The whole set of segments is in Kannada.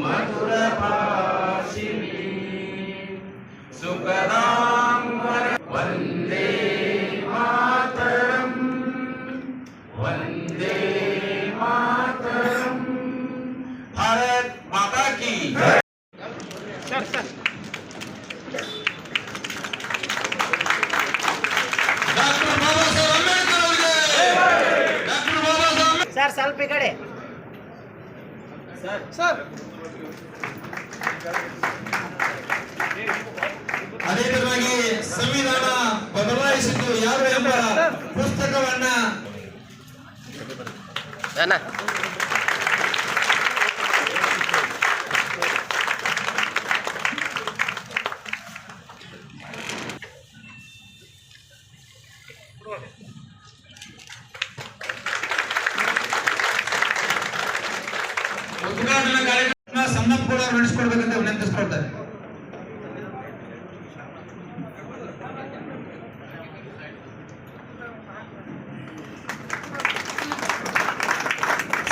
मधुरभाषिणी सुखदां वर- वन्दे ಬದಲಾಯಿಸಿದ್ದು ಯಾರು ಎಂಬ ಪುಸ್ತಕವನ್ನ ಉದ್ಘಾಟನಾ ಕಾರ್ಯಕ್ರಮ ಸಣ್ಣಪ್ಪಗೌಡ ಅವರು ನಡೆಸಿಕೊಡ್ಬೇಕಂತ ವಿನಂತಿಸ್ಕೊಳ್ತಾರೆ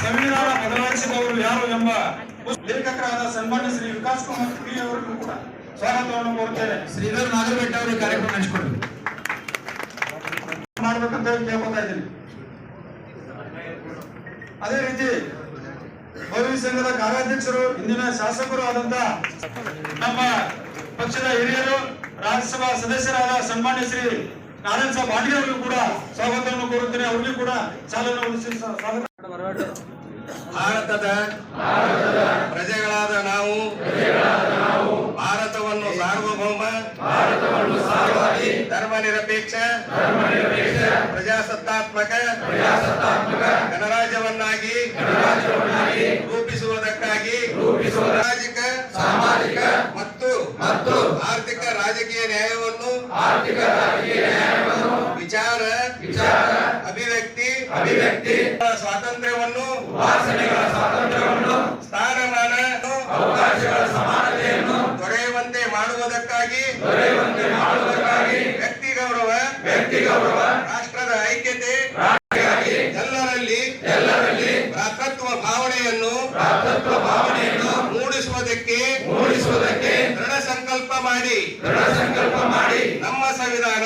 ಸಂವಿಧಾನ ಬದಲಾಯಿಸಿದವರು ಯಾರು ಎಂಬ ಲೇಖಕರಾದ ಸನ್ಮಾನ್ಯ ಶ್ರೀ ವಿಕಾಸ್ ಕುಮಾರ್ ಅವರಿಗೂ ಕೂಡ ಸ್ವಾಗತವನ್ನು ಕೋರುತ್ತೇನೆ ಶ್ರೀಧರ್ ನಾಗರಬೆಟ್ಟ ಅವರಿಗೆ ಕಾರ್ಯಕ್ರಮ ನಡೆಸಿಕೊಡಿ ಮಾಡ್ಬೇಕಂತ ಕೇಳ್ಕೊತಾ ಇದ್ದೀನಿ. ಅದೇ ರೀತಿ ಭವಿ ಸಂಘದ ಕಾರ್ಯಾಧ್ಯಕ್ಷರು ಇಂದಿನ ಶಾಸಕರು ಆದಂತ ನಮ್ಮ ಪಕ್ಷದ ಹಿರಿಯರು ರಾಜ್ಯಸಭಾ ಸದಸ್ಯರಾದ ಸನ್ಮಾನ್ಯ ಶ್ರೀ ನಾರಾಯಣ ಸಾಬ್ ಪಾಟೀಲ್ ಅವರಿಗೂ ಕೂಡ ಸ್ವಾಗತವನ್ನು ಕೋರುತ್ತೇನೆ. ಅವರಿಗೂ ಕೂಡ ಚಾಲನೆ ಭಾರತದ ಪ್ರಜೆಗಳಾದ ನಾವು, ಭಾರತವನ್ನು ಸಾರ್ವಭೌಮ ಧರ್ಮ ನಿರಪೇಕ್ಷ ಪ್ರಜಾಸತ್ತಾತ್ಮಕ, ಗಣರಾಜ್ಯವನ್ನಾಗಿ ರೂಪಿಸುವುದಕ್ಕಾಗಿ ಸಾಮಾಜಿಕ ಸಾಮಾಜಿಕ ಮತ್ತು ಮತ್ತು ಆರ್ಥಿಕ ರಾಜಕೀಯ ನ್ಯಾಯವನ್ನು ಆರ್ಥಿಕ ರಾಜಕೀಯ ನ್ಯಾಯವನ್ನು, ವಿಚಾರ ಸ್ವಾತಂತ್ರ್ಯವನ್ನು ಉಪಾಸನೆಗಳ ಸ್ವಾತಂತ್ರ್ಯವನ್ನು ಸ್ಥಾನಮಾನ ಅವಕಾಶಗಳ ಸಮಾನತೆಯನ್ನು ದೊರೆಯುವಂತೆ ಮಾಡುವುದಕ್ಕಾಗಿ ದೊರೆಯುವಂತೆ ಮಾಡುವುದಕ್ಕಾಗಿ ವ್ಯಕ್ತಿ ಗೌರವ ವ್ಯಕ್ತಿ ಗೌರವ ರಾಷ್ಟ್ರದ ಐಕ್ಯತೆ ಎಲ್ಲರಲ್ಲಿ ಎಲ್ಲರಲ್ಲಿ ಭ್ರಾತೃತ್ವ ಭಾವನೆಯನ್ನು ಭ್ರಾತೃತ್ವ ಭಾವನೆಯನ್ನು ಮೂಡಿಸುವುದಕ್ಕೆ ಮೂಡಿಸುವುದಕ್ಕೆ ದೃಢ ಸಂಕಲ್ಪ ಮಾಡಿ. ದೃಢ ಸಂಕಲ್ಪ ಮಾಡಿ ನಮ್ಮ ಸಂವಿಧಾನ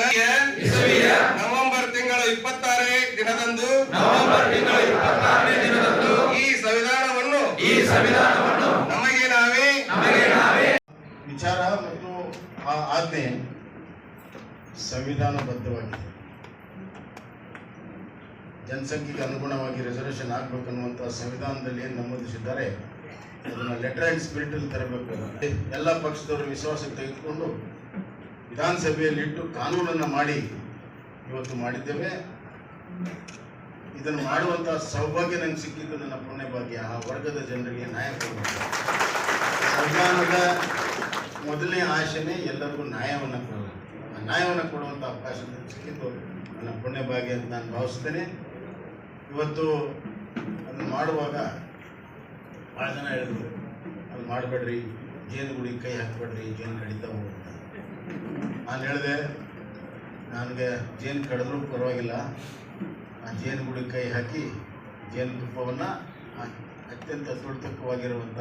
ಇಸವಿಯ ನವೆಂಬರ್ ತಿಂಗಳ ಇಪ್ಪತ್ತಾರನೇ ದಿನದಂದು ನವೆಂಬರ್ ತಿಂಗಳ ಇಪ್ಪತ್ತಾರನೇ ದಿನದಂದು ಈ ಸಂವಿಧಾನವನ್ನು ಈ ಸಂವಿಧಾನವನ್ನು ನಮಗೆ ನಾವೇ ನಮಗೆ ನಾವೇ ವಿಚಾರ ಮತ್ತು ಆ ಆಜ್ಞೆ ಸಂವಿಧಾನಬದ್ಧವಾಗಿದೆ ಜನಸಂಖ್ಯೆಗೆ ಅನುಗುಣವಾಗಿ ರಿಸರ್ವೇಷನ್ ಆಗಬೇಕನ್ನುವಂಥ ಸಂವಿಧಾನದಲ್ಲಿ ಏನು ನಮೂದಿಸಿದ್ದಾರೆ, ಅದನ್ನು ಲೆಟರ್ ಆ್ಯಂಡ್ ಸ್ಪಿರಿಟಲ್ಲಿ ತರಬೇಕು. ಎಲ್ಲ ಪಕ್ಷದವರು ವಿಶ್ವಾಸಕ್ಕೆ ತೆಗೆದುಕೊಂಡು ವಿಧಾನಸಭೆಯಲ್ಲಿಟ್ಟು ಕಾನೂನನ್ನು ಮಾಡಿ ಇವತ್ತು ಮಾಡಿದ್ದೇವೆ. ಇದನ್ನು ಮಾಡುವಂಥ ಸೌಭಾಗ್ಯ ನನಗೆ ಸಿಕ್ಕಿದ್ದು ನನ್ನ ಪುಣ್ಯ ಭಾಗ್ಯ. ಆ ವರ್ಗದ ಜನರಿಗೆ ನ್ಯಾಯ ಕೊಡಬೇಕು. ಸಂವಿಧಾನದ ಮೊದಲನೇ ಆಶೆನೇ ಎಲ್ಲರಿಗೂ ನ್ಯಾಯವನ್ನು ಕೊಡಬೇಕು ಆ ನ್ಯಾಯವನ್ನು ಕೊಡುವಂಥ ಅವಕಾಶ ಸಿಕ್ಕಿದ್ದು ನನ್ನ ಪುಣ್ಯ ಭಾಗ್ಯ ಅಂತ ನಾನು ಭಾವಿಸ್ತೇನೆ. ಇವತ್ತು ಅದನ್ನು ಮಾಡುವಾಗ ಭಾಳ ಜನ ಹೇಳಿದ್ರು, ಅದು ಮಾಡಬೇಡ್ರಿ, ಜೇನುಗುಡಿ ಕೈ ಹಾಕಬೇಡ್ರಿ, ಜೇನು ಕಡಿತಾ ಹೋಗುತ್ತೆ ನಾನು ಹೇಳಿದೆ, ನನಗೆ ಜೇನು ಕಡಿದ್ರೂ ಪರವಾಗಿಲ್ಲ. ಆ ಜೇನುಗುಡಿ ಕೈ ಹಾಕಿ ಜೇನುತುಪ್ಪವನ್ನು ಅತ್ಯಂತ ತುಳಿತಕ್ಕವಾಗಿರುವಂಥ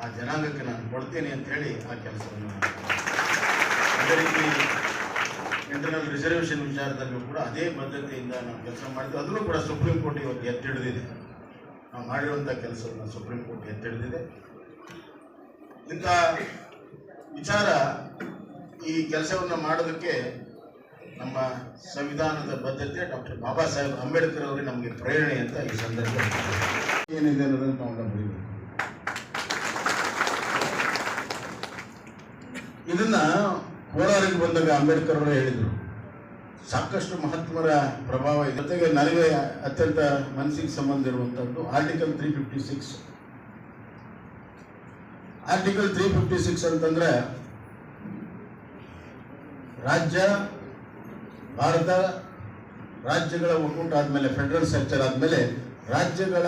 ಆ ಜನಾಂಗಕ್ಕೆ ನಾನು ಕೊಡ್ತೀನಿ ಅಂತ ಹೇಳಿ ಆ ಕೆಲಸವನ್ನು ನಾನು ಅದೇ ರೀತಿ ಇಂಟರ್ನಲ್ ರಿಸರ್ವೇಷನ್ ವಿಚಾರದಲ್ಲೂ ಕೂಡ ಅದೇ ಬದ್ಧತೆಯಿಂದ ನಾವು ಕೆಲಸ ಮಾಡಿದ್ವಿ. ಅದನ್ನು ಕೂಡ ಸುಪ್ರೀಂ ಕೋರ್ಟ್ ಇವತ್ತು ಎತ್ತಿಡಿದಿದೆ. ನಾವು ಮಾಡಿರುವಂಥ ಕೆಲಸವನ್ನು ಸುಪ್ರೀಂ ಕೋರ್ಟ್ ಎತ್ತಿಡಿದಿದೆ. ಇಂಥ ವಿಚಾರ ಈ ಕೆಲಸವನ್ನು ಮಾಡೋದಕ್ಕೆ ನಮ್ಮ ಸಂವಿಧಾನದ ಬದ್ಧತೆ ಡಾಕ್ಟರ್ ಬಾಬಾ ಸಾಹೇಬ್ ಅಂಬೇಡ್ಕರ್ ಅವರೇ ನಮಗೆ ಪ್ರೇರಣೆ ಅಂತ ಈ ಸಂದರ್ಭದಲ್ಲಿ ಏನಿದೆ ಅನ್ನೋದನ್ನು ನಾವು ನಂಬಬೇಕು ಇದನ್ನ ಹೋರಾಟಕ್ಕೆ ಬಂದಾಗ ಅಂಬೇಡ್ಕರ್ ಅವರು ಹೇಳಿದರು, ಸಾಕಷ್ಟು ಮಹಾತ್ಮರ ಪ್ರಭಾವ ಇದೆ. ಜೊತೆಗೆ ನನಗೆ ಅತ್ಯಂತ ಮನಸ್ಸಿಗೆ ಸಂಬಂಧ ಇರುವಂಥದ್ದು article three fifty six article three fifty six ಅಂತಂದ್ರೆ ರಾಜ್ಯ, ಭಾರತ ರಾಜ್ಯಗಳ ಒಕ್ಕೂಟ ಆದಮೇಲೆ ಫೆಡರಲ್ ಸ್ಟ್ರಕ್ಚರ್ ಆದಮೇಲೆ ರಾಜ್ಯಗಳ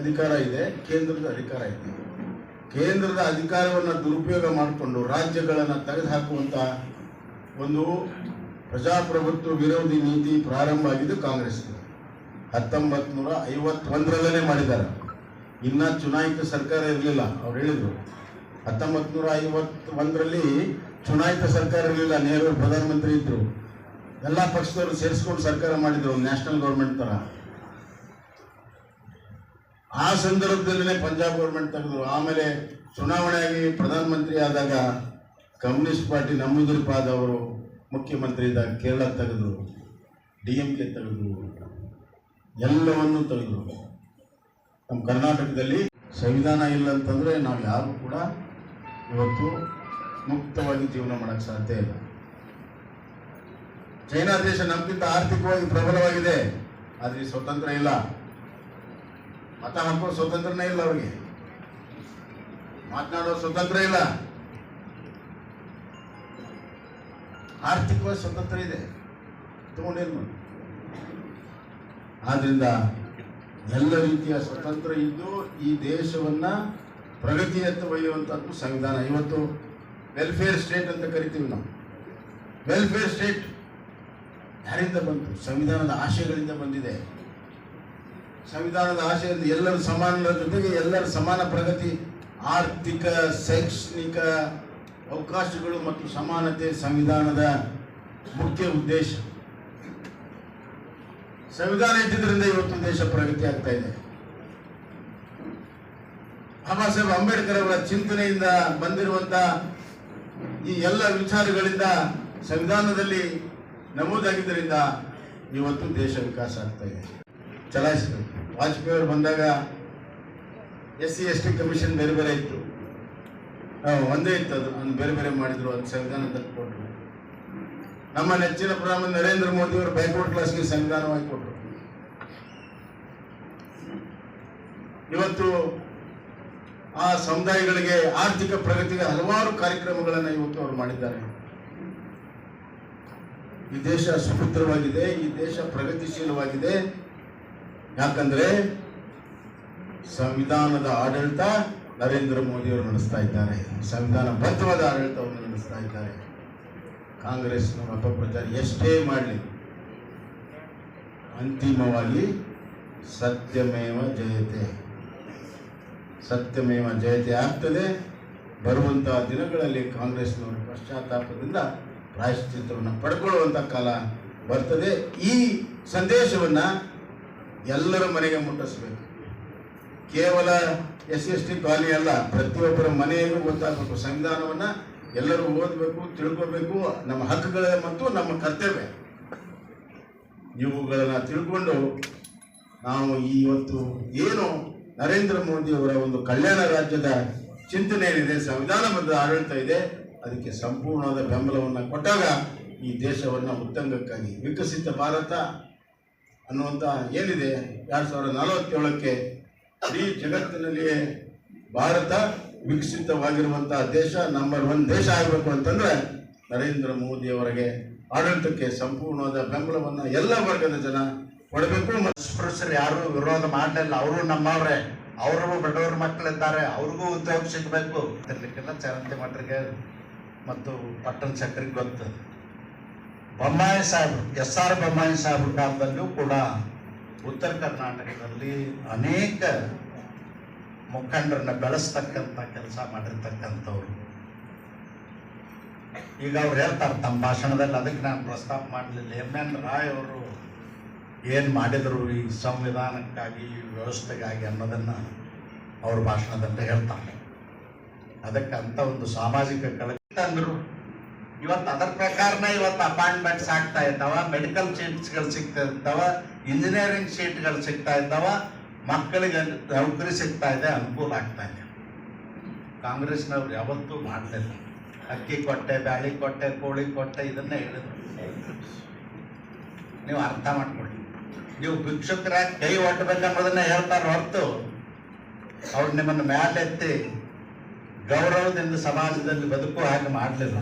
ಅಧಿಕಾರ ಇದೆ, ಕೇಂದ್ರದ ಅಧಿಕಾರ ಇದೆ. ಕೇಂದ್ರದ ಅಧಿಕಾರವನ್ನು ದುರುಪಯೋಗ ಮಾಡಿಕೊಂಡು ರಾಜ್ಯಗಳನ್ನು ತೆಗೆದುಹಾಕುವಂಥ ಒಂದು ಪ್ರಜಾಪ್ರಭುತ್ವ ವಿರೋಧಿ ನೀತಿ ಪ್ರಾರಂಭ ಆಗಿದ್ದು ಕಾಂಗ್ರೆಸ್. ಹತ್ತೊಂಬತ್ತು ನೂರ ಐವತ್ತೊಂದರಲ್ಲೇ ಮಾಡಿದ್ದಾರೆ. ಇನ್ನೂ ಚುನಾಯಿತ ಸರ್ಕಾರ ಇರಲಿಲ್ಲ, ಅವ್ರು ಹೇಳಿದ್ರು. ಹತ್ತೊಂಬತ್ ನೂರ ಐವತ್ತೊಂದರಲ್ಲಿ ಚುನಾಯಿತ ಸರ್ಕಾರ ಇರಲಿಲ್ಲ, ನೆಹರು ಪ್ರಧಾನಮಂತ್ರಿ ಇದ್ದರು ಎಲ್ಲ ಪಕ್ಷದವರು ಸೇರಿಸ್ಕೊಂಡು ಸರ್ಕಾರ ಮಾಡಿದ್ರು ನ್ಯಾಷನಲ್ ಗೌರ್ಮೆಂಟ್ ತರ. ಆ ಸಂದರ್ಭದಲ್ಲೇ ಪಂಜಾಬ್ ಗೌರ್ಮೆಂಟ್ ತೆಗೆದ್ರು ಆಮೇಲೆ ಚುನಾವಣೆಯಾಗಿ ಪ್ರಧಾನಮಂತ್ರಿ ಆದಾಗ ಕಮ್ಯುನಿಸ್ಟ್ ಪಾರ್ಟಿ ನಮ್ಮುದುರಿಪಾದ ಅವರು ಮುಖ್ಯಮಂತ್ರಿ ಇದ್ದಾಗ ಕೇರಳ ತೆಗೆದ್ರು ಡಿ ಎಂ ಕೆ ತೆಗೆದ್ರು ಎಲ್ಲವನ್ನು ತೆಗೆದ್ರು. ನಮ್ಮ ಕರ್ನಾಟಕದಲ್ಲಿ ಸಂವಿಧಾನ ಇಲ್ಲ ಅಂತಂದ್ರೆ ನಾವು ಯಾರು ಕೂಡ ಇವತ್ತು ಮುಕ್ತವಾಗಿ ಜೀವನ ಮಾಡಕ್ ಸಾಧ್ಯ ಇಲ್ಲ. ಚೈನಾ ದೇಶ ನಮಗಿಂತ ಆರ್ಥಿಕವಾಗಿ ಪ್ರಬಲವಾಗಿದೆ, ಆದರೆ ಸ್ವತಂತ್ರ ಇಲ್ಲ. ಮತ ಹಾಕೋ ಸ್ವತಂತ್ರನೇ ಇಲ್ಲ ಅವ್ರಿಗೆ. ಮಾತನಾಡೋ ಸ್ವತಂತ್ರ ಇಲ್ಲ. ಆರ್ಥಿಕವಾಗಿ ಸ್ವತಂತ್ರ ಇದೆ. ತಗೊಂಡೇನು ಆದ್ರಿಂದ ಎಲ್ಲ ರೀತಿಯ ಸ್ವತಂತ್ರ ಇದ್ದು ಈ ದೇಶವನ್ನ ಪ್ರಗತಿಯತ್ತ ಒಯ್ಯುವಂಥದ್ದು ಸಂವಿಧಾನ. ಇವತ್ತು ವೆಲ್ಫೇರ್ ಸ್ಟೇಟ್ ಅಂತ ಕರಿತೀವಿ ನಾವು. ವೆಲ್ಫೇರ್ ಸ್ಟೇಟ್ ಯಾರಿಂದ ಬಂತು? ಸಂವಿಧಾನದ ಆಶಯಗಳಿಂದ ಬಂದಿದೆ. ಸಂವಿಧಾನದ ಆಶಯದ ಎಲ್ಲರೂ ಸಮಾನರ ಜೊತೆಗೆ ಎಲ್ಲರ ಸಮಾನ ಪ್ರಗತಿ, ಆರ್ಥಿಕ, ಶೈಕ್ಷಣಿಕ ಅವಕಾಶಗಳು ಮತ್ತು ಸಮಾನತೆ ಸಂವಿಧಾನದ ಮುಖ್ಯ ಉದ್ದೇಶ. ಸಂವಿಧಾನ ಇದ್ದಿದ್ದರಿಂದ ಇವತ್ತು ದೇಶ ಪ್ರಗತಿ ಆಗ್ತಾ ಇದೆ. ಬಾಬಾ ಸಾಹೇಬ್ ಅಂಬೇಡ್ಕರ್ ಅವರ ಚಿಂತನೆಯಿಂದ ಬಂದಿರುವಂತ ಈ ಎಲ್ಲ ವಿಚಾರಗಳಿಂದ ಸಂವಿಧಾನದಲ್ಲಿ ನಮೂದಾಗಿದ್ದರಿಂದ ಇವತ್ತು ದೇಶ ವಿಕಾಸ ಆಗ್ತಾ ಇದೆ. ಚಲಾಯಿಸಬೇಕು ವಾಜಪೇಯಿ ಅವರು ಬಂದಾಗ S C S T commission ಬೇರೆ ಬೇರೆ ಇತ್ತು. ಒಂದೇ ಇತ್ತು ಅದು ಒಂದು ಬೇರೆ ಬೇರೆ ಮಾಡಿದ್ರು ಅದು ಸಂವಿಧಾನ ಕೊಟ್ಟರು ನಮ್ಮ ನೆಚ್ಚಿನ ಪ್ರಧಾನ ನರೇಂದ್ರ ಮೋದಿ ಅವರು ಬ್ಯಾಕ್ವರ್ಡ್ ಕ್ಲಾಸ್ಗೆ ಸಂವಿಧಾನವಾಗಿ ಕೊಟ್ಟರು. ಇವತ್ತು ಆ ಸಮುದಾಯಗಳಿಗೆ ಆರ್ಥಿಕ ಪ್ರಗತಿಗೆ ಹಲವಾರು ಕಾರ್ಯಕ್ರಮಗಳನ್ನು ಇವತ್ತು ಅವರು ಮಾಡಿದ್ದಾರೆ. ಈ ದೇಶ ಸುಭದ್ರವಾಗಿದೆ, ಈ ದೇಶ ಪ್ರಗತಿಶೀಲವಾಗಿದೆ. ಯಾಕಂದ್ರೆ ಸಂವಿಧಾನದ ಆಡಳಿತ ನರೇಂದ್ರ ಮೋದಿ ಅವರು ನಡೆಸ್ತಾ ಇದ್ದಾರೆ. ಸಂವಿಧಾನ ಬದ್ಧವಾದ ಆಡಳಿತವನ್ನು ನಡೆಸ್ತಾ ಇದ್ದಾರೆ. ಕಾಂಗ್ರೆಸ್ನವರ ಅಪಪ್ರಚಾರ ಎಷ್ಟೇ ಮಾಡಲಿ, ಅಂತಿಮವಾಗಿ ಸತ್ಯಮೇವ ಜಯತೆ. ಸತ್ಯಮೇವ ಜಯತೆ ಆಗ್ತದೆ. ಬರುವಂತಹ ದಿನಗಳಲ್ಲಿ ಕಾಂಗ್ರೆಸ್ನವರು ಪಶ್ಚಾತ್ತಾಪದಿಂದ ಪ್ರಾಯಶ್ಚಿತ್ತವನ್ನು ಪಡ್ಕೊಳ್ಳುವಂಥ ಕಾಲ ಬರ್ತದೆ. ಈ ಸಂದೇಶವನ್ನ ಎಲ್ಲರ ಮನೆಗೆ ಮುಟ್ಟಿಸ್ಬೇಕು. ಕೇವಲ ಎಸ್ ಎಸ್ ಟಿ ಖಾಲಿ ಅಲ್ಲ, ಪ್ರತಿಯೊಬ್ಬರ ಮನೆಯಲ್ಲೂ ಗೊತ್ತಾಗಬೇಕು. ಸಂವಿಧಾನವನ್ನ ಎಲ್ಲರೂ ಓದಬೇಕು, ತಿಳ್ಕೋಬೇಕು, ನಮ್ಮ ಹಕ್ಕುಗಳ ಮತ್ತು ನಮ್ಮ ಕರ್ತವ್ಯ. ಇವುಗಳನ್ನು ತಿಳ್ಕೊಂಡು ನಾವು ಇವತ್ತು ಏನು ನರೇಂದ್ರ ಮೋದಿ ಅವರ ಒಂದು ಕಲ್ಯಾಣ ರಾಜ್ಯದ ಚಿಂತನೆ ಏನಿದೆ ಸಂವಿಧಾನಬದ್ಧ ಆಡಳಿತ ಇದೆ, ಅದಕ್ಕೆ ಸಂಪೂರ್ಣವಾದ ಬೆಂಬಲವನ್ನು ಕೊಟ್ಟಾಗ ಈ ದೇಶವನ್ನು ಉತ್ತಂಗಕ್ಕಾಗಿ ವಿಕಸಿತ ಭಾರತ ಅನ್ನುವಂಥ ಏನಿದೆ ಎರಡು ಸಾವಿರದ ನಲವತ್ತೇಳಕ್ಕೆ ಇಡೀ ಜಗತ್ತಿನಲ್ಲಿಯೇ ಭಾರತ ವಿಕಸಿತವಾಗಿರುವಂತಹ ದೇಶ ನಂಬರ್ ಒನ್ ದೇಶ ಆಗಬೇಕು ಅಂತಂದ್ರೆ ನರೇಂದ್ರ ಮೋದಿ ಅವರಿಗೆ ಆಡಳಿತಕ್ಕೆ ಸಂಪೂರ್ಣವಾದ ಬೆಂಬಲವನ್ನು ಎಲ್ಲ ವರ್ಗದ ಜನ ಕೊಡಬೇಕು ಮತ್ತು ಸ್ಪೃಶ್ಯರು ಯಾರು ವಿರೋಧ ಮಾಡಲಿಲ್ಲ. ಅವರು ನಮ್ಮವ್ರೆ. ಅವ್ರಿಗೂ ಬಡವರ ಮಕ್ಕಳಿದ್ದಾರೆ ಅವ್ರಿಗೂ ಉದ್ಯೋಗ ಸಿಗಬೇಕು. ತಿರ್ಲಿಕ್ಕೆಲ್ಲ ಚರಂತಿ ಮಠರಿಗೆ ಮತ್ತು ಪಟ್ಟಣ ಚಕ್ರಿಗೆ ಗೊತ್ತು. ಬೊಮ್ಮಾಯಿ ಸಾಹೇಬ್ ಎಸ್ ಆರ್ ಬೊಮ್ಮಾಯಿ ಸಾಹೇಬ್ರ ಕಾಲದಲ್ಲೂ ಕೂಡ ಉತ್ತರ ಕರ್ನಾಟಕದಲ್ಲಿ ಅನೇಕ ಮುಖಂಡರನ್ನ ಬೆಳೆಸ್ತಕ್ಕಂಥ ಕೆಲಸ ಮಾಡಿರ್ತಕ್ಕಂಥವ್ರು. ಈಗ ಅವ್ರು ಹೇಳ್ತಾರೆ, ತಮ್ಮ ಭಾಷಣದಲ್ಲಿ ಅದಕ್ಕೆ ನಾನು ಪ್ರಸ್ತಾಪ ಮಾಡಲಿಲ್ಲ. ಎಂ ಎನ್ ರಾಯ್ ಅವರು ಏನು ಮಾಡಿದರು ಈ ಸಂವಿಧಾನಕ್ಕಾಗಿ, ಈ ವ್ಯವಸ್ಥೆಗಾಗಿ ಅನ್ನೋದನ್ನು ಅವ್ರ ಭಾಷಣದಲ್ಲಿ ಹೇಳ್ತಾರೆ. ಅದಕ್ಕೆ ಅಂತ ಒಂದು ಸಾಮಾಜಿಕ ಕಳಕಳಿ ತಂದರು ಇವತ್ತು ಅದರ ಪ್ರಕಾರನೇ ಇವತ್ತು ಅಪಾಯಿಂಟ್ಮೆಂಟ್ಸ್ ಆಗ್ತಾ ಇದ್ದಾವ, ಮೆಡಿಕಲ್ ಸೀಟ್ಸ್ಗಳು ಸಿಗ್ತಾ ಇದ್ದಾವ, ಇಂಜಿನಿಯರಿಂಗ್ ಸೀಟ್ಗಳು ಸಿಗ್ತಾ ಇದ್ದಾವ, ಮಕ್ಕಳಿಗೆ ನೌಕರಿ ಸಿಗ್ತಾ ಇದೆ, ಅನುಕೂಲ ಆಗ್ತಾ ಇದೆ. ಕಾಂಗ್ರೆಸ್ನವ್ರು ಯಾವತ್ತೂ ಮಾಡಲಿಲ್ಲ. ಅಕ್ಕಿ ಕೊಟ್ಟೆ, ಬ್ಯಾಳಿ ಕೊಟ್ಟೆ, ಕೋಳಿ ಕೊಟ್ಟೆ, ಇದನ್ನೇ ಹೇಳಿದ್ರು. ನೀವು ಅರ್ಥ ಮಾಡ್ಕೊಳ್ಳಿ. ನೀವು ಭಿಕ್ಷುಕರ ಕೈ ಒಟ್ಟಬೇಕನ್ನೋದನ್ನ ಹೇಳ್ತಾರೆ ಹೊರತು ಅವ್ರು ನಿಮ್ಮನ್ನು ಮ್ಯಾಲೆತ್ತಿ ಗೌರವದಿಂದ ಸಮಾಜದಲ್ಲಿ ಬದುಕು ಹಾಗೆ ಮಾಡಲಿಲ್ಲ.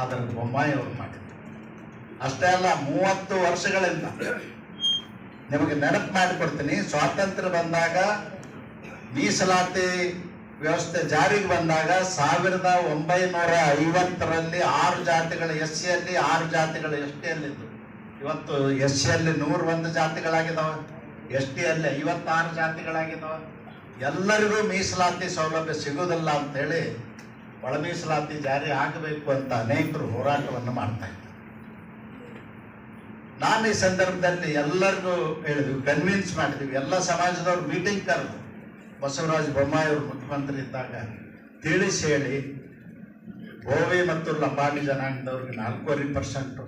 ಆದರೆ ಬೊಮ್ಮಾಯಿ ಅವರು ಮಾಡಿದ್ರು. ಅಷ್ಟೇ ಅಲ್ಲ, ಮೂವತ್ತು ವರ್ಷಗಳಿಂದ ನಿಮಗೆ ನೆನಪು ಮಾಡಿಕೊಡ್ತೀನಿ. ಸ್ವಾತಂತ್ರ್ಯ ಬಂದಾಗ, ಮೀಸಲಾತಿ ವ್ಯವಸ್ಥೆ ಜಾರಿಗೆ ಬಂದಾಗ ಸಾವಿರದ ಒಂಬೈನೂರ ಐವತ್ತರಲ್ಲಿ ಆರು ಜಾತಿಗಳ ಎಸ್ ಸಿಯಲ್ಲಿ ಆರು ಜಾತಿಗಳು ಎಸ್ ಟಿಯಲ್ಲಿದ್ದು ಇವತ್ತು ಎಸ್ ಸಿಯಲ್ಲಿ ನೂರ ಒಂದು ಜಾತಿಗಳಾಗಿದ್ದಾವೆ ಎಸ್ ಟಿಯಲ್ಲಿ ಐವತ್ತಾರು ಜಾತಿಗಳಾಗಿದ್ದಾವೆ. ಎಲ್ಲರಿಗೂ ಮೀಸಲಾತಿ ಸೌಲಭ್ಯ ಸಿಗೋದಿಲ್ಲ ಅಂತೇಳಿ ಒಳ ಮೀಸಲಾತಿ ಜಾರಿ ಆಗಬೇಕು ಅಂತ ಅನೇಕರು ಹೋರಾಟವನ್ನು ಮಾಡ್ತಾ ಇದ್ದಾರೆ. ನಾನು ಈ ಸಂದರ್ಭದಲ್ಲಿ ಎಲ್ಲರಿಗೂ ಹೇಳಿದ್ವಿ ಕನ್ವಿನ್ಸ್ ಮಾಡಿದ್ವಿ. ಎಲ್ಲ ಸಮಾಜದವ್ರು ಮೀಟಿಂಗ್ ಕರೆದು, ಬಸವರಾಜ ಬೊಮ್ಮಾಯಿ ಅವರು ಮುಖ್ಯಮಂತ್ರಿ ಇದ್ದಾಗ ತಿಳಿಸಿ ಹೇಳಿ, ಗೋವಿ ಮತ್ತು ಲಂಬಾಣಿ ಜನಾಂಗದವ್ರಿಗೆ ನಾಲ್ಕೂವರೆ ಪರ್ಸೆಂಟು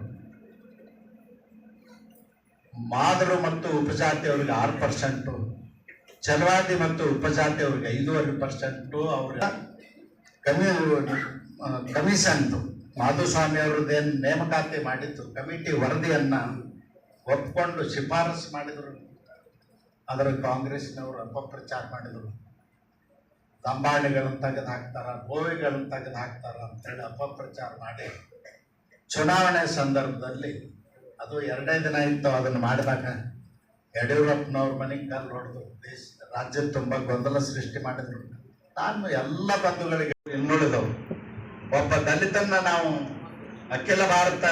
ಮಾದರು ಮತ್ತು ಉಪಜಾತಿಯವ್ರಿಗೆ ಆರು ಪರ್ಸೆಂಟು, ಚಲವಾದಿ ಮತ್ತು ಉಪಜಾತಿಯವ್ರಿಗೆ ಐದೂವರೆ ಪರ್ಸೆಂಟು, ಅವ್ರ ಕಮಿ ಕಮಿಷನ್ದು ಮಾಧುಸ್ವಾಮಿ ಅವ್ರದ್ದೇನು ನೇಮಕಾತಿ ಮಾಡಿತ್ತು ಕಮಿಟಿ ವರದಿಯನ್ನ ಒಪ್ಕೊಂಡು ಶಿಫಾರಸು ಮಾಡಿದರು. ಅದರ ಕಾಂಗ್ರೆಸ್ನವರು ಅಪಪ್ರಚಾರ ಮಾಡಿದರು. ಲಂಬಾಣಿಗಳನ್ನು ತೆಗೆದು ಹಾಕ್ತಾರ ಗೋವಿಗಳನ್ನು ತೆಗೆದು ಹಾಕ್ತಾರ ಅಂತೇಳಿ ಅಪಪ್ರಚಾರ ಮಾಡಿ. ಚುನಾವಣೆ ಸಂದರ್ಭದಲ್ಲಿ ಅದು ಎರಡೇ ದಿನ ಇತ್ತು ಅದನ್ನು ಮಾಡಿದಾಗ ಯಡಿಯೂರಪ್ಪನವ್ರ ಮನೆಗೆ ಕಲ್ಲು ಹೊಡೆದು ದೇಶ, ರಾಜ್ಯದ ತುಂಬ ಗೊಂದಲ ಸೃಷ್ಟಿ ಮಾಡಿದ್ರು. ನಾನು ಎಲ್ಲ ಬಂಧುಗಳಿಗೆ ಇನ್ನುಳಿದವು ಒಬ್ಬ ದಲಿತನ್ನ ನಾವು ಅಖಿಲ ಭಾರತ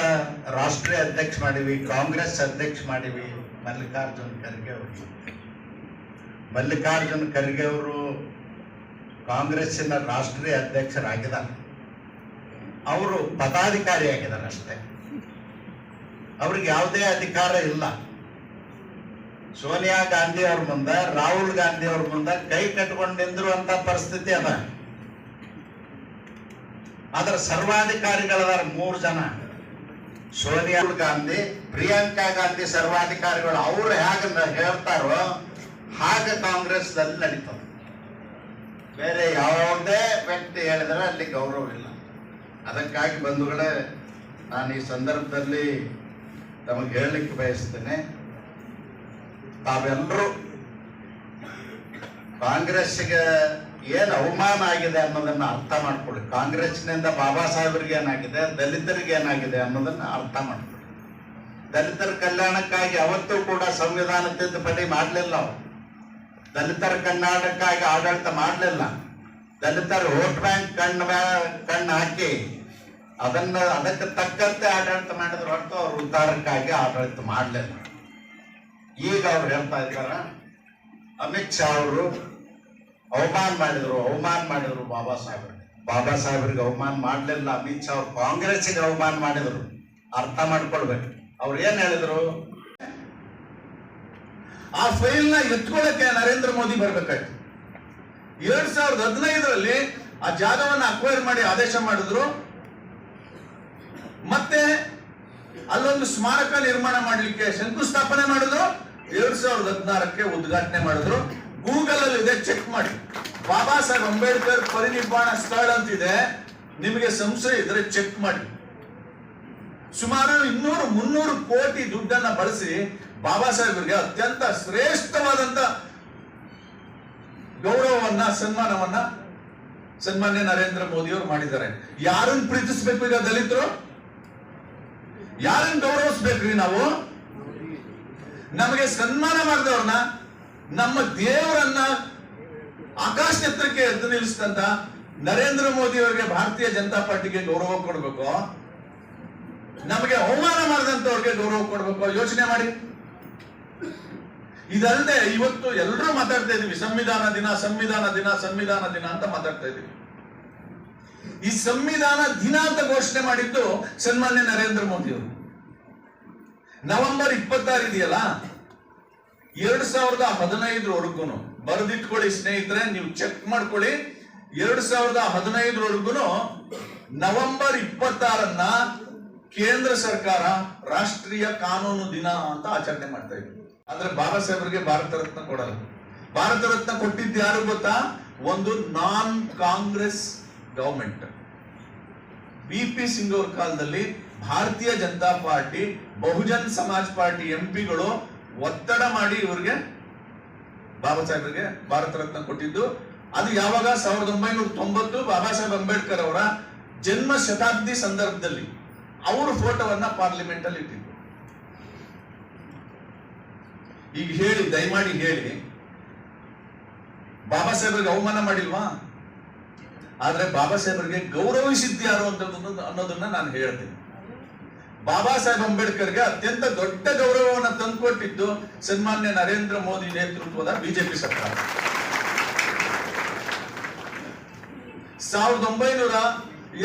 ರಾಷ್ಟ್ರೀಯ ಅಧ್ಯಕ್ಷ ಮಾಡಿವಿ ಕಾಂಗ್ರೆಸ್ ಅಧ್ಯಕ್ಷ ಮಾಡಿವಿ ಮಲ್ಲಿಕಾರ್ಜುನ್ ಖರ್ಗೆ ಅವರು. ಮಲ್ಲಿಕಾರ್ಜುನ್ ಖರ್ಗೆ ಅವರು ಕಾಂಗ್ರೆಸ್ಸಿನ ರಾಷ್ಟ್ರೀಯ ಅಧ್ಯಕ್ಷರಾಗಿದ್ದಾರೆ. ಅವರು ಪದಾಧಿಕಾರಿಯಾಗಿದ್ದಾರೆ ಅಷ್ಟೇ. ಅವ್ರಿಗೆ ಯಾವುದೇ ಅಧಿಕಾರ ಇಲ್ಲ. ಸೋನಿಯಾ ಗಾಂಧಿ ಅವ್ರ ಮುಂದೆ, ರಾಹುಲ್ ಗಾಂಧಿ ಅವ್ರ ಮುಂದೆ ಕೈ ಕಟ್ಕೊಂಡು ನಿಂದಿರುವಂತ ಪರಿಸ್ಥಿತಿ ಅದ. ಅದರ ಸರ್ವಾಧಿಕಾರಿಗಳದಾರ ಮೂರು ಜನ. ಸೋನಿಯಾ ಗಾಂಧಿ, ಪ್ರಿಯಾಂಕಾ ಗಾಂಧಿ ಸರ್ವಾಧಿಕಾರಿಗಳು ಅವ್ರು ಹೇಗ ಹೇಳ್ತಾರೋ ಹಾಗೆ ಕಾಂಗ್ರೆಸ್ದಲ್ಲಿ ನಡೀತದೆ. ಬೇರೆ ಯಾವುದೇ ವ್ಯಕ್ತಿ ಹೇಳಿದ್ರೆ ಅಲ್ಲಿ ಗೌರವ ಇಲ್ಲ. ಅದಕ್ಕಾಗಿ ಬಂಧುಗಳೇ, ನಾನು ಈ ಸಂದರ್ಭದಲ್ಲಿ ತಮಗೆ ಹೇಳಲಿಕ್ಕೆ ಬಯಸ್ತೇನೆ. ತಾವೆಲ್ಲರೂ ಕಾಂಗ್ರೆಸ್ಗೆ ಏನು ಅವಮಾನ ಆಗಿದೆ ಅನ್ನೋದನ್ನ ಅರ್ಥ ಮಾಡ್ಕೊಳ್ಳಿ. ಕಾಂಗ್ರೆಸ್ನಿಂದ ಬಾಬಾ ಸಾಹೇಬ್ರಿಗೆ ಏನಾಗಿದೆ, ದಲಿತರಿಗೆ ಏನಾಗಿದೆ ಅನ್ನೋದನ್ನ ಅರ್ಥ ಮಾಡ್ಕೊಳ್ಳಿ. ದಲಿತರ ಕಲ್ಯಾಣಕ್ಕಾಗಿ ಅವತ್ತೂ ಕೂಡ ಸಂವಿಧಾನ ತಿದ್ದುಪಡಿ ಮಾಡಲಿಲ್ಲ ಅವರು. ದಲಿತರ ಕರ್ನಾಟಕಕ್ಕಾಗಿ ಆಡಳಿತ ಮಾಡಲಿಲ್ಲ. ದಲಿತರ ವೋಟ್ ಬ್ಯಾಂಕ್ ಕಣ್ಣು ಕಣ್ಣು ಹಾಕಿ ಅದನ್ನ, ಅದಕ್ಕೆ ತಕ್ಕಂತೆ ಆಡಳಿತ ಮಾಡಿದ್ರು ಹೊರತು ಅವ್ರ ಉದ್ಧಾರಕ್ಕಾಗಿ ಆಡಳಿತ ಮಾಡಲಿಲ್ಲ. ಈಗ ಅವ್ರು ಹೇಳ್ತಾ ಇದ್ದಾರ, ಅಮಿತ್ ಶಾ ಅವರು ಅವಮಾನ ಮಾಡಿದ್ರು ಅವಮಾನ ಮಾಡಿದ್ರು ಬಾಬಾ ಸಾಹೇಬ್ರಿಗೆ. ಬಾಬಾ ಸಾಹೇಬ್ರಿಗೆ ಅವಮಾನ ಮಾಡಲಿಲ್ಲ, ಅಮಿತ್ ಶಾ ಅವ್ರು ಕಾಂಗ್ರೆಸ್ಸಿಗೆ ಅವಮಾನ ಮಾಡಿದ್ರು. ಅರ್ಥ ಮಾಡ್ಕೊಳ್ಬೇಕು. ಅವ್ರು ಏನ್ ಹೇಳಿದ್ರು? ಆ ಫೈಲ್ನ ಎತ್ಕೊಳ್ಳಕ್ಕೆ ನರೇಂದ್ರ ಮೋದಿ ಬರ್ಬೇಕಾಯ್ತು. ಎರಡ್ ಸಾವಿರದ ಹದಿನೈದರಲ್ಲಿ ಆ ಜಾಗವನ್ನ ಅಕ್ವೈರ್ ಮಾಡಿ ಆದೇಶ ಮಾಡಿದ್ರು. ಮತ್ತೆ ಅಲ್ಲೊಂದು ಸ್ಮಾರಕ ನಿರ್ಮಾಣ ಮಾಡಲಿಕ್ಕೆ ಶಂಕುಸ್ಥಾಪನೆ ಮಾಡಿದ್ರು. ಎರಡ್ ಸಾವಿರದ ಹದಿನಾರಕ್ಕೆ ಉದ್ಘಾಟನೆ ಮಾಡಿದ್ರು. ಗೂಗಲ್ ಅಲ್ಲಿ ಇದೆ ಚೆಕ್ ಮಾಡಿ. ಬಾಬಾ ಸಾಹೇಬ್ ಅಂಬೇಡ್ಕರ್ ಪರಿನಿರ್ವಾಣ ಸ್ಥಳ ಅಂತಿದೆ. ನಿಮಗೆ ಸಂಶಯ ಇದ್ರೆ ಚೆಕ್ ಮಾಡಿ. ಸುಮಾರು ಇನ್ನೂರು ಮುನ್ನೂರು ಕೋಟಿ ದುಡ್ಡನ್ನ ಬಳಸಿ ಬಾಬಾ ಸಾಹೇಬರಿಗೆ ಅತ್ಯಂತ ಶ್ರೇಷ್ಠವಾದಂತ ಗೌರವವನ್ನ, ಸನ್ಮಾನವನ್ನ ಸನ್ಮಾನ್ಯ ನರೇಂದ್ರ ಮೋದಿ ಅವರು ಮಾಡಿದ್ದಾರೆ. ಯಾರನ್ನ ಪ್ರೀತಿಸ್ಬೇಕು ಈಗ ದಲಿತರು? ಯಾರನ್ನ ಗೌರವಿಸ್ಬೇಕ್ರಿ ನಾವು? ನಮಗೆ ಸನ್ಮಾನ ಮಾಡಿದವ್ರನ್ನ, ನಮ್ಮ ದೇವರನ್ನ ಆಕಾಶ ಎತ್ತರಕ್ಕೆ ಎದ್ದು ನಿಲ್ಲಿಸಿದಂತ ನರೇಂದ್ರ ಮೋದಿ ಅವರಿಗೆ ಭಾರತೀಯ ಜನತಾ ಪಾರ್ಟಿಗೆ ಗೌರವ ಕೊಡಬೇಕು. ನಮಗೆ ಅವಮಾನ ಮಾಡಿದಂತವ್ರಿಗೆ ಗೌರವ ಕೊಡ್ಬೇಕು. ಯೋಚನೆ ಮಾಡಿ. ಇದಲ್ಲದೆ ಇವತ್ತು ಎಲ್ಲರೂ ಮಾತಾಡ್ತಾ ಇದೀವಿ ಸಂವಿಧಾನ ದಿನ ಸಂವಿಧಾನ ದಿನ ಸಂವಿಧಾನ ದಿನ ಅಂತ ಮಾತಾಡ್ತಾ ಇದೀವಿ ಈ ಸಂವಿಧಾನ ದಿನ ಅಂತ ಘೋಷಣೆ ಮಾಡಿದ್ದು ಸನ್ಮಾನ್ಯ ನರೇಂದ್ರ ಮೋದಿ ಅವರು. ನವೆಂಬರ್ ಇಪ್ಪತ್ತಾರು ಇದೆಯಲ್ಲ ಎರಡ್ ಸಾವಿರದ ಹದಿನೈದರವರೆಗೂ ಬರೆದಿಟ್ಕೊಳ್ಳಿ ಸ್ನೇಹಿತರೆ, ನೀವು ಚೆಕ್ ಮಾಡ್ಕೊಳ್ಳಿ. ಎರಡ್ ಸಾವಿರದ ಹದಿನೈದರವರೆಗೂ ನವೆಂಬರ್ ಇಪ್ಪತ್ತಾರನ್ನ ಕೇಂದ್ರ ಸರ್ಕಾರ ರಾಷ್ಟ್ರೀಯ ಕಾನೂನು ದಿನ ಅಂತ ಆಚರಣೆ ಮಾಡ್ತಾ ಇದ್ರು. ಆದ್ರೆ ಬಾಬಾ ಸಾಹೇಬ್ರಿಗೆ ಭಾರತ ರತ್ನ ಕೊಡಲ್ಲ. ಭಾರತ ರತ್ನ ಕೊಟ್ಟಿದ್ದು ಯಾರು ಗೊತ್ತಾ? ಒಂದು non Congress government B P Singh ಅವ್ರ ಕಾಲದಲ್ಲಿ ಭಾರತೀಯ ಜನತಾ ಪಾರ್ಟಿ, ಬಹುಜನ್ ಸಮಾಜ್ ಪಾರ್ಟಿ ಎಂಪಿಗಳು ಒತ್ತಡ ಮಾಡಿ ಇವರಿಗೆ ಬಾಬಾ ಸಾಹೇಬ್ರಿಗೆ ಭಾರತ ರತ್ನ ಕೊಟ್ಟಿದ್ದು. ಅದು ಯಾವಾಗ? ಸಾವಿರದ ಒಂಬೈನೂರ ತೊಂಬತ್ತು ಬಾಬಾ ಸಾಹೇಬ್ ಅಂಬೇಡ್ಕರ್ ಅವರ ಜನ್ಮ ಶತಾಬ್ದಿ ಸಂದರ್ಭದಲ್ಲಿ ಅವರು ಫೋಟೋವನ್ನ ಪಾರ್ಲಿಮೆಂಟ್ ಅಲ್ಲಿ ಇಟ್ಟಿದ್ರು. ಈಗ ಹೇಳಿ, ದಯಮಾಡಿ ಹೇಳಿ. ಬಾಬಾ ಸಾಹೇಬ್ರಿಗೆ ಅವಮಾನ ಮಾಡಿಲ್ವಾ? ಆದ್ರೆ ಬಾಬಾ ಸಾಹೇಬರಿಗೆ ಗೌರವಿಸಿದ್ಯಾರು ಅಂತ ಅನ್ನೋದನ್ನ ನಾನು ಹೇಳ್ತೀನಿ. ಬಾಬಾ ಸಾಹೇಬ್ ಅಂಬೇಡ್ಕರ್ಗೆ ಅತ್ಯಂತ ದೊಡ್ಡ ಗೌರವವನ್ನು ತಂದುಕೊಟ್ಟಿದ್ದು ಸನ್ಮಾನ್ಯ ನರೇಂದ್ರ ಮೋದಿ ನೇತೃತ್ವದ ಬಿಜೆಪಿ ಸರ್ಕಾರ. ಸಾವಿರದ ಒಂಬೈನೂರ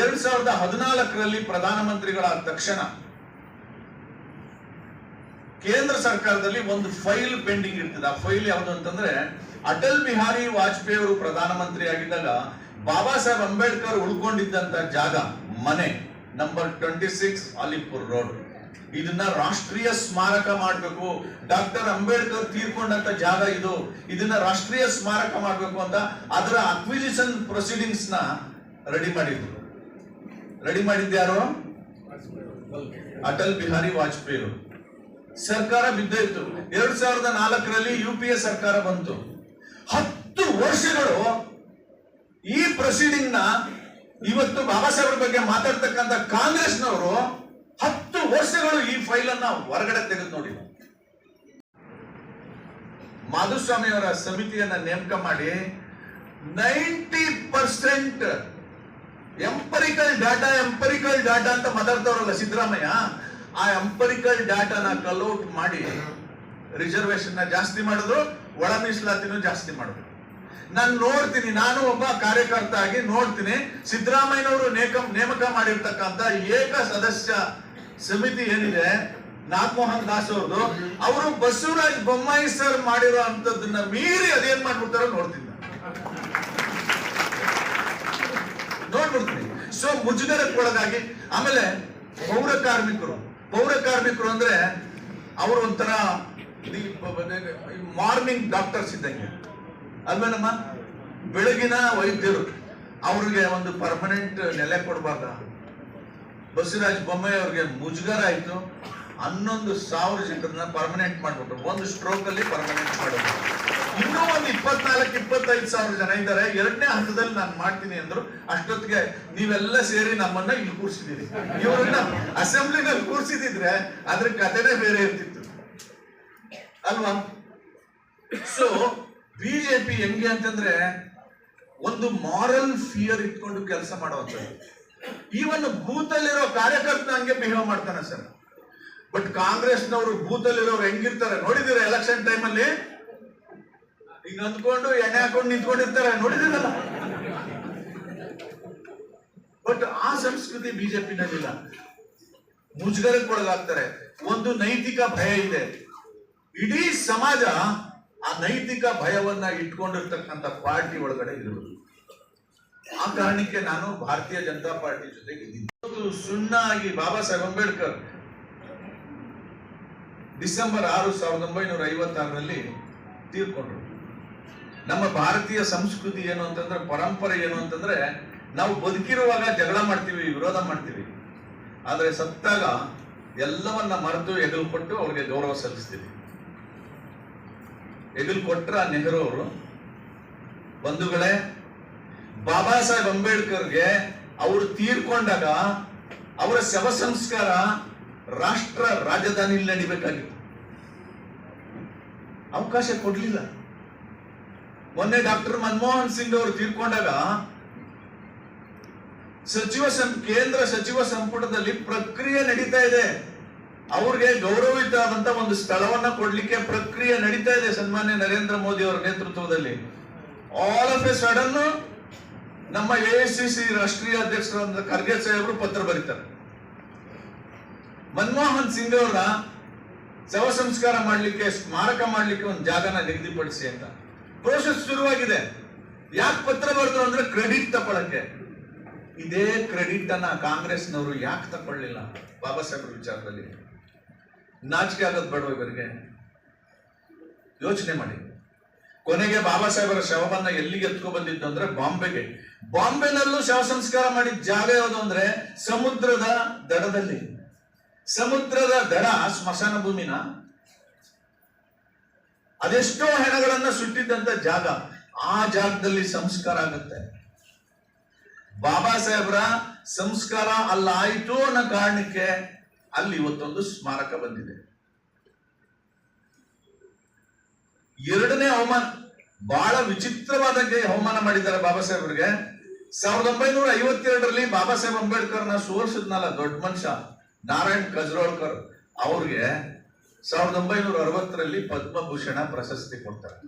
ಎರಡ್ ಸಾವಿರದ ಹದಿನಾಲ್ಕರಲ್ಲಿ ಪ್ರಧಾನಮಂತ್ರಿಗಳಾದ ತಕ್ಷಣ ಕೇಂದ್ರ ಸರ್ಕಾರದಲ್ಲಿ ಒಂದು ಫೈಲ್ ಪೆಂಡಿಂಗ್ ಇರ್ತದೆ. ಆ ಫೈಲ್ ಯಾವುದು ಅಂತಂದ್ರೆ ಅಟಲ್ ಬಿಹಾರಿ ವಾಜಪೇಯಿ ಅವರು ಪ್ರಧಾನಮಂತ್ರಿ ಆಗಿದ್ದಾಗ ಬಾಬಾ ಸಾಹೇಬ್ ಅಂಬೇಡ್ಕರ್ ಉಳ್ಕೊಂಡಿದ್ದಂತ ಜಾಗ ಮನೆ. Number twenty six Alipur road ಇದನ್ನ ರಾಷ್ಟ್ರೀಯ ಸ್ಮಾರಕ ಮಾಡಬೇಕು. ಡಾಕ್ಟರ್ ಅಂಬೇಡ್ಕರ್ ತೀರ್ಕೊಂಡಂತ ಜಾಗ ಇದು. ಇದನ್ನ ರಾಷ್ಟ್ರೀಯ ಸ್ಮಾರಕ ಮಾಡಬೇಕು ಅಂತ ಅದರ ಅಕ್ವಿಜಿಷನ್ ಪ್ರೊಸೀಡಿಂಗ್ಸ್ನ ರೆಡಿ ಮಾಡಿದ್ರು. ರೆಡಿ ಮಾಡಿದ್ಯಾರು ಅಟಲ್ ಬಿಹಾರಿ ವಾಜಪೇಯಿ ಅವರು. ಸರ್ಕಾರ ಬಿದ್ದಿತ್ತು ಎರಡ್ ಸಾವಿರದ ನಾಲ್ಕರಲ್ಲಿ ಯು ಪಿ ಎ ಸರ್ಕಾರ ಬಂತು. ಹತ್ತು ವರ್ಷಗಳು ಈ ಪ್ರೊಸೀಡಿಂಗ್ನ ಇವತ್ತು ಬಾಬಾ ಸಾಹೇಬ್ರ ಬಗ್ಗೆ ಮಾತಾಡ್ತಕ್ಕಂಥ ಕಾಂಗ್ರೆಸ್ನವರು ಹತ್ತು ವರ್ಷಗಳು ಈ ಫೈಲ್ ಅನ್ನ ಹೊರಗಡೆ ತೆಗೆದು ನೋಡಿ ಮಾಧುಸ್ವಾಮಿ ಅವರ ಸಮಿತಿಯನ್ನ ನೇಮಕ ಮಾಡಿ ninety percent empirical data empirical data ಅಂತ ಮಾತಾಡ್ತಾವ್ರಲ್ಲ ಸಿದ್ದರಾಮಯ್ಯ, ಆ ಎಂಪರಿಕಲ್ ಡಾಟಾನ ಕಲ್ಔಟ್ ಮಾಡಿ ರಿಸರ್ವೇಶನ್ ಜಾಸ್ತಿ ಮಾಡಿದ್ರು, ಒಳ ಮೀಸಲಾತಿನೂ ಜಾಸ್ತಿ ಮಾಡಿದ್ರು. ನಾನು ನೋಡ್ತೀನಿ ನಾನು ಒಬ್ಬ ಕಾರ್ಯಕರ್ತ ಆಗಿ ನೋಡ್ತೀನಿ ಸಿದ್ದರಾಮಯ್ಯನವರು ನೇಮಕ ಮಾಡಿರ್ತಕ್ಕಂತ ಏಕ ಸದಸ್ಯ ಸಮಿತಿ ಏನಿದೆ ನಾಗಮೋಹನ್ ದಾಸ್ ಅವ್ರದ್ದು ಅವರು ಬಸವರಾಜ್ ಬೊಮ್ಮಾಯಿ ಸರ್ ಮಾಡಿರೋ ಅಂತದನ್ನ ಮೀರಿ ಅದೇನ್ ಮಾಡ್ಬಿಡ್ತಾರೋ ನೋಡ್ತೀನಿ. ನೋಡ್ಬಿಡ್ತೀನಿ ಸೊ ಮುಜುಗರಕ್ಕೊಳಗಾಗಿ ಆಮೇಲೆ ಪೌರ ಕಾರ್ಮಿಕರು ಪೌರ ಕಾರ್ಮಿಕರು ಅಂದ್ರೆ ಅವರು ಒಂಥರ ಮಾರ್ನಿಂಗ್ ಡಾಕ್ಟರ್ಸ್ ಇದ್ದಂಗೆ ಅಲ್ವೇನಮ್ಮ? ಬೆಳಗಿನ ವೈದ್ಯರು, ಅವ್ರಿಗೆ ಒಂದು ಪರ್ಮನೆಂಟ್ ನೆಲೆ ಕೊಡಬಾರ್ದ? ಬಸವರಾಜ್ ಬೊಮ್ಮಾಯಿ ಅವ್ರಿಗೆ ಮುಜುಗರ ಆಯ್ತು. ಹನ್ನೊಂದು ಸಾವಿರ ಜನರನ್ನ ಪರ್ಮನೆಂಟ್ ಮಾಡ್ಬಿಟ್ರು. ಒಂದು ಸ್ಟ್ರೋಕ್ ಅಲ್ಲಿ ಪರ್ಮನೆಂಟ್ ಮಾಡಿದ್ರು. ಇನ್ನೂ ಒಂದು ಇಪ್ಪತ್ನಾಲ್ಕು, ಇಪ್ಪತ್ತೈದು ಸಾವಿರ ಜನ ಇದ್ದಾರೆ. ಎರಡನೇ ಹಂತದಲ್ಲಿ ನಾನು ಮಾಡ್ತೀನಿ ಅಂದ್ರು, ಅಷ್ಟೊತ್ತಿಗೆ ನೀವೆಲ್ಲ ಸೇರಿ ನಮ್ಮನ್ನ ಇಲ್ಲಿ ಕೂರಿಸಿದ್ದೀರಿ. ಇವರನ್ನ ಅಸೆಂಬ್ಲಿನಲ್ಲಿ ಕೂರ್ಸಿದಿದ್ರೆ ಅದ್ರ ಕಥೆನೇ ಬೇರೆ ಇರ್ತಿತ್ತು. ಅಲ್ವಾ? ಸೊ ಬಿಜೆಪಿ ಹೆಂಗೆ ಅಂತಂದ್ರೆ ಒಂದು ಮಾರಲ್ ಫಿಯರ್ ಇಟ್ಕೊಂಡು ಕೆಲಸ ಮಾಡುವಂಥದ್ದು ಈವನ್ ಬೂತಲ್ಲಿರೋ ಕಾರ್ಯಕರ್ತ ಹಂಗೆ ಬಿಹೇವ್ ಮಾಡ್ತಾನೆ ಸರ್. ಬಟ್ ಕಾಂಗ್ರೆಸ್ನವರು ಬೂತಲ್ಲಿರೋರು ಹೆಂಗಿರ್ತಾರೆ? ನೋಡಿದಿರ ಎಲೆಕ್ಷನ್ ಟೈಮಲ್ಲಿ ಈಗ ಅಂದ್ಕೊಂಡು ಎಣ್ಣೆ ಹಾಕೊಂಡು ನಿಂತ್ಕೊಂಡಿರ್ತಾರೆ. ನೋಡಿದಿರಲ್ಲ ಬಟ್ ಆ ಸಂಸ್ಕೃತಿ ಬಿಜೆಪಿನಲ್ಲಿಲ್ಲ ಮುಜುಗರಕ್ಕೊಳಗಾಗ್ತಾರೆ ಒಂದು ನೈತಿಕ ಭಯ ಇದೆ. ಇಡೀ ಸಮಾಜ ನೈತಿಕ ಭಯವನ್ನ ಇಟ್ಕೊಂಡಿರ್ತಕ್ಕಂಥ ಪಾರ್ಟಿ ಒಳಗಡೆ ಇರುವುದು. ಆ ಕಾರಣಕ್ಕೆ ನಾನು ಭಾರತೀಯ ಜನತಾ ಪಾರ್ಟಿ ಜೊತೆಗೆ ಸುಣ್ಣ ಆಗಿ ಬಾಬಾ ಸಾಹೇಬ್ ಅಂಬೇಡ್ಕರ್ ಡಿಸೆಂಬರ್ ಆರು ಸಾವಿರದ ಒಂಬೈನೂರ ಐವತ್ತಾರರಲ್ಲಿ ತೀರ್ಕೊಂಡ್ರು. ನಮ್ಮ ಭಾರತೀಯ ಸಂಸ್ಕೃತಿ ಏನು ಅಂತಂದ್ರೆ, ಪರಂಪರೆ ಏನು ಅಂತಂದ್ರೆ, ನಾವು ಬದುಕಿರುವಾಗ ಜಗಳ ಮಾಡ್ತೀವಿ, ವಿರೋಧ ಮಾಡ್ತೀವಿ. ಆದರೆ ಸತ್ತಾಗ ಎಲ್ಲವನ್ನ ಮರೆತು ಎಗಲು ಕೊಟ್ಟು ಅವ್ರಿಗೆ ಗೌರವ ಸಲ್ಲಿಸ್ತೀವಿ. ಎಗಲು ಕೊಟ್ರ ನೆಹರು ಅವರು ಬಂಧುಗಳೇ, ಬಾಬಾ ಸಾಹೇಬ್ ಅಂಬೇಡ್ಕರ್ಗೆ ಅವರು ತೀರ್ಕೊಂಡಾಗ ಅವರ ಶವ ಸಂಸ್ಕಾರ ರಾಷ್ಟ್ರ ರಾಜಧಾನಿಯಲ್ಲಿ ನಡಿಬೇಕಾಗಿತ್ತು. ಅವಕಾಶ ಕೊಡ್ಲಿಲ್ಲ. ಮೊನ್ನೆ ಡಾಕ್ಟರ್ ಮನಮೋಹನ್ ಸಿಂಗ್ ಅವರು ತೀರ್ಕೊಂಡಾಗ ಸಚಿವ ಕೇಂದ್ರ ಸಚಿವ ಸಂಪುಟದಲ್ಲಿ ಪ್ರಕ್ರಿಯೆ ನಡೀತಾ ಇದೆ. ಅವ್ರಿಗೆ ಗೌರವಿತವಾದಂತ ಒಂದು ಸ್ಥಳವನ್ನ ಕೊಡ್ಲಿಕ್ಕೆ ಪ್ರಕ್ರಿಯೆ ನಡೀತಾ ಇದೆ ಸನ್ಮಾನ್ಯ ನರೇಂದ್ರ ಮೋದಿ ಅವರ ನೇತೃತ್ವದಲ್ಲಿ. ಆಲ್ ಆಫ್ ಎ ಸಡನ್ ನಮ್ಮ ಎಐಸಿಸಿ ರಾಷ್ಟ್ರೀಯ ಅಧ್ಯಕ್ಷರಾದ ಖರ್ಗೆ ಸಾಹೇಬರು ಪತ್ರ ಬರೀತಾರೆ. ಮನಮೋಹನ್ ಸಿಂಗ್ ಅವರ ಶವ ಸಂಸ್ಕಾರ ಮಾಡ್ಲಿಕ್ಕೆ, ಸ್ಮಾರಕ ಮಾಡ್ಲಿಕ್ಕೆ ಒಂದು ಜಾಗನ ನಿಗದಿಪಡಿಸಿ ಅಂತ. ಪ್ರೋಸೆಸ್ ಶುರುವಾಗಿದೆ. ಯಾಕೆ ಪತ್ರ ಬರೆದ್ರು ಅಂದ್ರೆ ಕ್ರೆಡಿಟ್ ತಗೊಳಕ್ಕೆ. ಇದೇ ಕ್ರೆಡಿಟ್ ಅನ್ನ ಕಾಂಗ್ರೆಸ್ನವರು ಯಾಕೆ ತಕೊಳ್ಳಿಲ್ಲ ಬಾಬಾ ಸಾಹೇಬ್ರ ವಿಚಾರದಲ್ಲಿ. ನಾಚಿಕೆ ಆಗೋದು ಬೇಡ ಇವರಿಗೆ? ಯೋಚನೆ ಮಾಡಿ. ಕೊನೆಗೆ ಬಾಬಾ ಸಾಹೇಬರ ಶವವನ್ನ ಎಲ್ಲಿಗೆ ಎತ್ಕೊ ಬಂದಿದ್ದು ಅಂದ್ರೆ ಬಾಂಬೆಗೆ. ಬಾಂಬೆನಲ್ಲೂ ಶವ ಸಂಸ್ಕಾರ ಮಾಡಿದ ಜಾಗ ಯಾವುದು ಅಂದ್ರೆ ಸಮುದ್ರದ ದಡದಲ್ಲಿ. ಸಮುದ್ರದ ದಡ ಸ್ಮಶಾನ ಭೂಮಿನ. ಅದೆಷ್ಟೋ ಹೆಣಗಳನ್ನ ಸುಟ್ಟಿದ್ದಂತ ಜಾಗ. ಆ ಜಾಗದಲ್ಲಿ ಸಂಸ್ಕಾರ ಆಗುತ್ತೆ. ಬಾಬಾ ಸಾಹೇಬ್ರ, ಸಂಸ್ಕಾರ ಅಲ್ಲಾಯಿತು ಅನ್ನೋ ಕಾರಣಕ್ಕೆ ಅಲ್ಲಿ ಇವತ್ತೊಂದು ಸ್ಮಾರಕ ಬಂದಿದೆ. ಎರಡನೇ ಅವಮಾನ, ಬಹಳ ವಿಚಿತ್ರವಾದ ಅವಮಾನ ಮಾಡಿದ್ದಾರೆ ಬಾಬಾ ಸಾಹೇಬ್ರಿಗೆ. ಸಾವಿರದ ಒಂಬೈನೂರ ಐವತ್ತೆರಡರಲ್ಲಿ ಬಾಬಾ ಸಾಹೇಬ್ ಅಂಬೇಡ್ಕರ್ನ ಸೋರಿಸಿದ್ನಲ್ಲ ದೊಡ್ಡ ಮನುಷ್ಯ, ನಾರಾಯಣ್ ಕಜ್ರೋಳ್ಕರ್ ಅವ್ರಿಗೆ ಸಾವಿರದ ಒಂಬೈನೂರ ಅರವತ್ತರಲ್ಲಿ ಪದ್ಮಭೂಷಣ ಪ್ರಶಸ್ತಿ ಕೊಡ್ತಾರೆ.